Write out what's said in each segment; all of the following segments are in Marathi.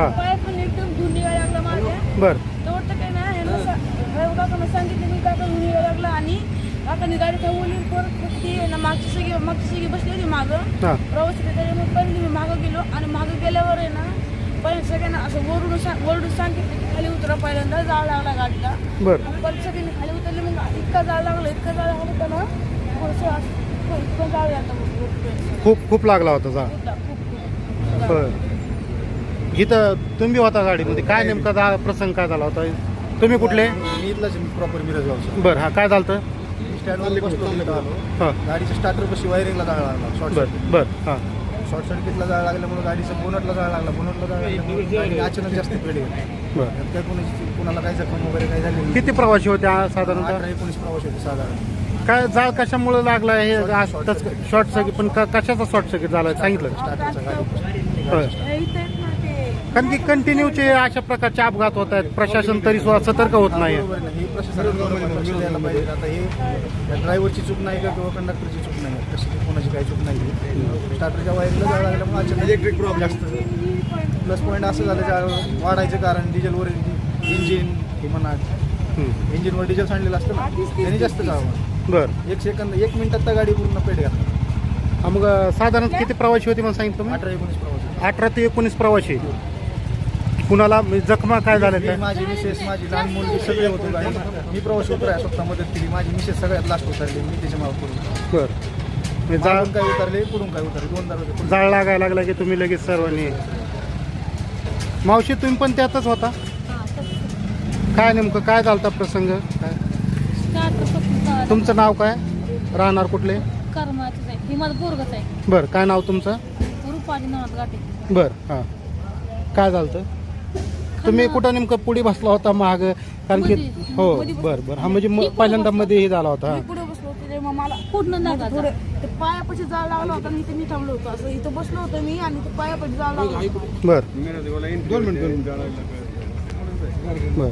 हा. पायातून एकदम धुऊन निघायला लागला माझ्या बर. तर वाटतं काय ना ह्यांना सा- ड्रायव्हर काकांना सांगितलं मी काका धुऊन निघायला लागला आणि काकांनी गाडी थांबवली परत ती आहे ना मागची सगळी मागची सगळी बसली होती मागं. हा. प्रवासी होते त्याच्यामुळे पहिले मी मागं गेलो आणि मागं गेल्यावर आहे ना पहिले सगळ्यांना असं वरडून सांग वरडून सांगितलं की खाली उतरा पहिल्यांदा जाळ लागला गाडीला. बर. आणि परत सगळ्यांनी खाली उतरले मग इतका जाळ लागला इतका जाळ लागला त्याला थोडंसं असं इतकं जाळ लागलं खूप खूप लागला होता जा खूप बर. इथं तुम्ही होता गाडीमध्ये. काय नेमका जा प्रसंग काय झाला होता? तुम्ही कुठले? मी इथलाच प्रॉपर मिरज गावचा. बर हा काय झालं होतं स्टँडवर बसलो तिथं. आलो हां. गाडीच्या स्टार्टर पशी वायरिंगला जाळ लागला शॉर्ट बर सर्किट बर हां. शॉर्ट सर्किटला जाळ लागल्यामुळे गाडीचं बोनटला जाळ लागला. बोनटला जाळ लागल्यामुळे गाडी अचानक जास्त पेढ गेली बर. त्यात काय कोणाची कोणाला काय जखम वगैरे काय झाली. किती प्रवासी होते हा साधारणतः? अठरा एकोणीस प्रवास होते साधारण. काय जाळ कशामुळे लागला हे circuit. शॉर्ट सर्किट पण क- कशाचा शॉर्ट सर्किट झाला? सांगितलं. गाडी. होय. इथं ते कारण की कंटिन्यूचे अशा प्रकारचे अपघात होत आहेत. प्रशासन तरी सुद्धा सतर्क होत नाही. ही प्रशासनाने लक्ष द्यायला पाहिजे. आता हे ड्रायव्हरची चूक नाही का किंवा कंडक्टरची चूक नाही? कशी कोणाची काही चूक नाही स्टार्टरच्या वायरला जाळ लागल्यामुळे अचानक इलेक्ट्रिक प्रॉब्लेम जास्त. प्लस पॉईंट असं झालं जाळ वाढायचं कारण डिझेलवर इंजिन हे म्हणा. इंजिनवर डिझेल सांडलेलं असतं ना त्यांनी जास्त जावं. बर. एक सेकंद एक मिनिटात त्या गाडी पूर्ण पेट घातली. हा, मग साधारण किती प्रवासी होते मला सांगितलं तुम्ही? अठरा एकोणीस प्रवास अठरा ते एकोणीस प्रवासी. कुणाला म्हणजे जखमा काय झाल्या मी त्या माझी मिसेस माझी लहान मुलगी सगळे होतो मी प्रवास उतराय स्वतः मदत केली. माझी मिसेस सगळ्यात लास्ट उतरली. मी त्याच्यामागे पुढून बर. म्हणजे जाळ मागून काय उतरले पुढून काय उतरले? दोन दार जाळ लागायला लागला की तुम्ही लगेच सर्वांनी. मावशी तुम्ही पण त्यातच होता? काय नेमकं काय झालता प्रसंग? काय? तुमचं नाव काय? राहणार कुठले? कर्माचीच आहे. ही माझं पोरगच आहे. बर काय नाव तुमचं? रुपाली नावात गाठी बर हां. काय झालं तुम्ही कुठं नेमकं पुढे बसला होता महाग कारण की मध्ये. हो मध्ये बर बर. हा म्हणजे मी म- पुढं पहिल्यांदा बसलो. मध्ये हे झाला होता. मी पुढे बसलो होते तेव्हा मला पूर्ण माझं नका थोडं ते पायापाशी जाळ लागला होता आणि इथे मी थांबलो होतो. असं इथं बसलो होतो मी आणि ते पायापाशी जाळ लागला होता. बर. दोन मिनिट बर.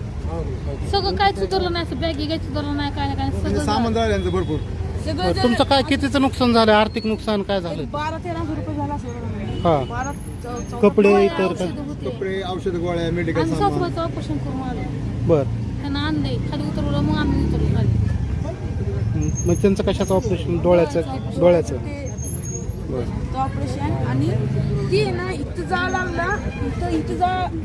सगळं काय सुधारलं नाही असं बॅगी काही सुधारलं नाही काय नाही काय नाही, सगळं सामान यांचं भरपूर. सगळं बर. जे- तुमचं काय कितीचं नुकसान झालं आर्थिक नुकसान काय झालं एक बारा तेरा हजार रुपये झाला असेल हा. बारा चौ- चौदा- कपडे इतर काय? औषधं होते. कपडे औषध गोळ्या मेडिकल आणि सामान. सासूबाईचं ऑपरेशन करून आलो. बर. त्यांना आणलंय खाली उतरवलं मग आम्ही उतरलो खाली मग त्यांचं कशाचं ऑपरेशन डोळ्याचं? डोळ्याचं? बर. ते ऑपरेशन आणि ती आहे ना इथं जाळ लागला. इथं इथं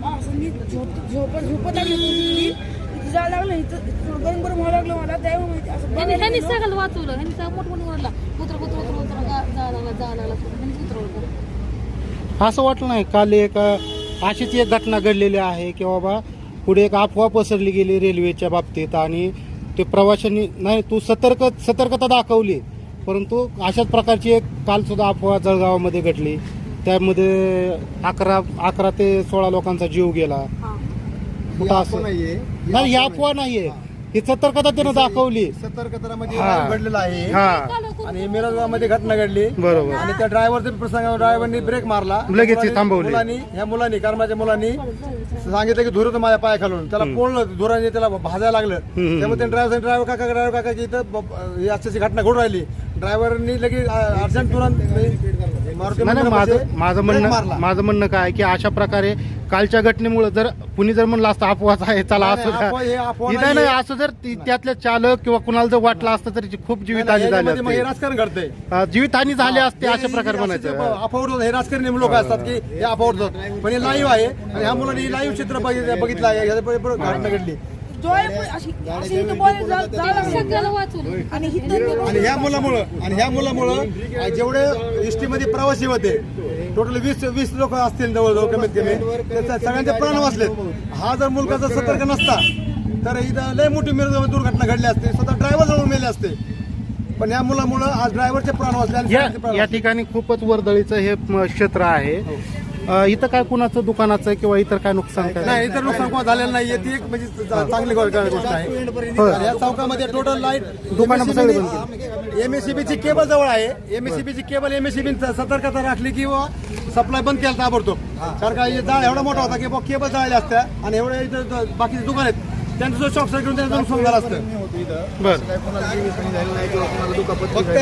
असं मी झोप झोपत झोपत लागली होती. इथं जाळ लागलं इथं गरम गरम व्हायला लागलं मला. गेलो. सगळं वाचवलं. ह्यांनी सगळं मोठमोठं उतर उतर जा जा लागला जा लागला. उतरवलं असं वाटलं नाही काल एक अशीच एक घटना घडलेली आहे की बाबा पुढे एक अफवा पसरली गेली रेल्वेच्या बाबतीत आणि ते प्रवाशांनी नाही तू सतर्क सतर्कता दाखवली. परंतु अशाच प्रकारची एक काल सुद्धा अफवा जळगावामध्ये घडली. त्यामध्ये अकरा अकरा ते सोळा लोकांचा जीव गेला. हा. कुठं असं? नाहीये. नाही अफवा नाहीये. ही. सतर्कता त्यानं दाखवली. सतर्कतामध्ये हा. घडलेलं आहे. हा. आणि मिरजगावमध्ये घटना घडली. बरोबर. आणि त्या ड्रायव्हरच्या प्रसंगावर ड्रायव्हरनी ब्रेक मारला. लगेच ते मुलांनी- थांबवले. मुलांनी ह्या मुलांनी कर्माच्या मुलांनी सांगितलं की धुर होतं माझ्या पाया खालून त्याला पोळलं धुराने त्याला भाजायला लागलं. हम्म. त्यामुळे त्या ड्रायव्हर ड्रायव्हर काका ड्रायव्हर काका की इथं ब- ही घटना घडून राहिली. ड्रायव्हरनी लगेच अर्जंट तुरंत मारुती नाही नाही, मंदिरापाशी माझं माझं ब्रेक म्हणणं मारला. माझं म्हणणं काय की अशा प्रकारे कालच्या घटनेमुळे जर कुणी जर म्हणलं असतं अपवाद आहे चला नाही, असं नाही, अफवा- हे अफवा नाही नाही नाहीये. असं जर ती- त्यातल्या चालक किंवा कुणाला जर वाटलं असतं तर खूप जीवितहानी झाली याच्यामध्ये मग हे असते राजकारण घडतंय. अं, जीवितहानी झाली असते अशा प्रकारे हे म्हणायचं. उडवतात, हे राजकारणी लोक असतात की हे अफवा उडवतात पण हे लाईव्ह आहे आणि ह्या मुलांनी लाईव्ह चित्र बघित- बघितलं आहे. बरोबर घटना घडली. डोळे पण अशी अशी इथं बोल जाळ जाळ लागलं. सगळ्याला वाचवलं आणि इथं ते आणि ह्या मुलामुळं आणि ह्या मुलामुळं जेवढे एसटी मध्ये प्रवासी होते टोटल वीस वीस लोक असतील जवळजवळ कमीत कमी. त्याचा सगळ्यांचे प्राण वाचलेत. हा जर मुलगा जर सतर्क नसता तर इथं लय मोठी मिरज दुर्घटना घडली असते. स्वतः ड्रायव्हर जवळ मेले असते. पण या मुलामुळं आज ड्रायव्हरचे प्राण वाचले या. ठिकाणी खूपच वर्दळीचं हे क्षेत्र आहे. अं, इथं काय कुणाचं दुकानाचं किंवा इतर काय नुकसान काय? नाही इतर नुकसान कोण झालेलं नाहीये ती एक म्हणजे चा- चांगली गो- गोष्ट आहे. या चौकामध्ये टोटल लाइट दुकानं सगळी बंद एमएससीबी ची केबल जवळ आहे. एमएससीबी ची केबल एमएससीबी सतर्कता राखली की बुवा सप्लाय बंद केला ताबडतोब. कारण का हे जाळ एवढा मोठा होता की बुवा केबल जाळल्या असत्या आणि एवढे इथं ज- बाकीचे दुकान आहेत. त्यांचा जो शॉक सर्किट त्यांचं नुकसान झालं असतं. बर. फक्त.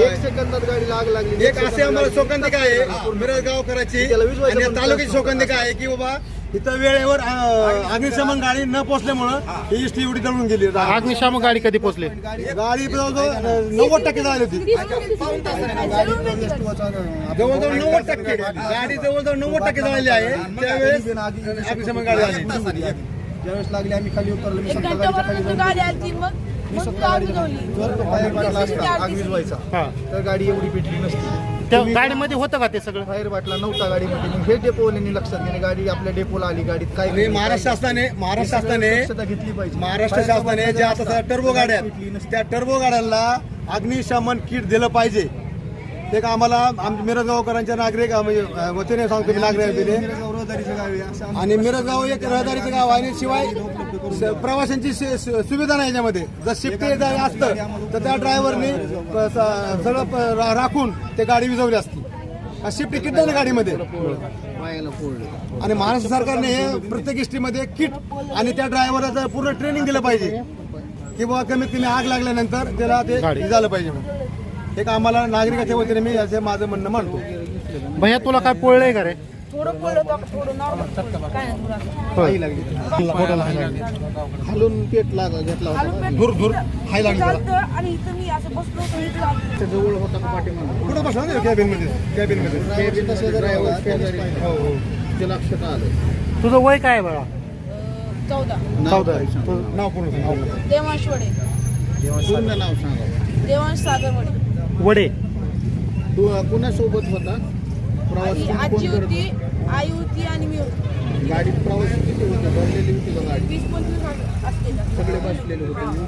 एक सेकंदात गाडीला आग लागली. एक असे आम्हाला शोकांतिका आहे. मिरज गावकराची आणि पण तालुक्याची शोकांतिका आहे की बाबा इथं वेळेवर अं, अग्निशमन गाडी न पोहोचल्यामुळं ही. इष्टी एवढी जळून गेली. अग्निशामक गाडी कधी पोहोचली गाडी जवळजवळ अं, नव्वद टक्के झाली होती. जवळजवळ नव्वद टक्के. गाडी जवळजवळ नव्वद टक्के झालेली आहे. त्यावेळेस अग्निशमन गाडी आली. ज्यावेळेस लागली आम्ही खाली उतरलो मी एक समजा घंटा गाडीच्या खाली भरानंतर जाऊन गाडी आली मग? मी मग स्वतः आग गाडी विझवली. जर तो फायर बाटला असता आग विझवायचा. तर गाडी एवढी पेटली नसती. त्या गाडीमध्ये होतं का ते सगळं? फायर बाटला नव्हता गाडीमध्ये. मग हे डेपोवाल्यांनी लक्षात घेणे गाडी आपल्या डेपोला आली गाडीत काय आणि महाराष्ट्र शासनाने महाराष्ट्र शासनाने दक्षता घेतली पाहिजे. महाराष्ट्र शासनाने ज्या आता टर्बो गाड्या आहेत, त्या टर्बो गाड्यांना अग्निशमन किट दिलं पाहिजे. ते का आम्हाला आमच्या मिरज गावकरांच्या नागरिक अं, म्हणजे अं, वतीने सांगतो मी नागरिक वतीने आणि मिरज गाव एक रहदारीचं गाव आहे आणि शिवाय स- प्रवाशांची सु- सु- सुविधा नाही याच्यामध्ये. जर शिफ्ट असतं तर त्या ड्रायव्हरने सगळं प- रा- राखून ते गाडी विजवली असती. शिफ्ट किट नाही ना गाडीमध्ये? आणि महाराष्ट्र सरकारने हे प्रत्येक इष्टीमध्ये किट आणि त्या ड्रायव्हरला पूर्ण ट्रेनिंग दिलं पाहिजे की बाबा कमीत कमी आग लागल्यानंतर त्याला ते. हे झालं पाहिजे म्हणून. हे का आम्हाला नागरिकाच्या वतीने मी असं माझं म्हणणं मानतो. भैया तुला काय पोळलंय का रे? थोडं पडलं होतं थोडं नॉर्मल काय नाही थोडं असं. होय. हलून पेट लाग घेतला होता पेट- धूर धूर. हाय लागली मला. चालतं आणि इथं मी असं बसलो होतो इथं लागलं. त्या जवळ होता का पाठीमागं कुठं बसला ना कॅबिनमध्ये? कॅबिनमध्ये. ड्रायव्हर शेजारी होता, शेजारी. हो हो. ते लक्षात आलं. तुझं वय काय आहे बाळा? अं, चौदा. चौदा. तुझं नाव पूर्ण सांग. देवांश वडे. पूर्ण नाव सांगा. देवांश सागर वडे. वडे. तू कुणासोबत होता? आजी करत होती आई होती आणि मी होती. गाडीत प्रवास किती होते? भरलेली होती का गाडी वीस पंचवीस असते सगळे बसलेले होते.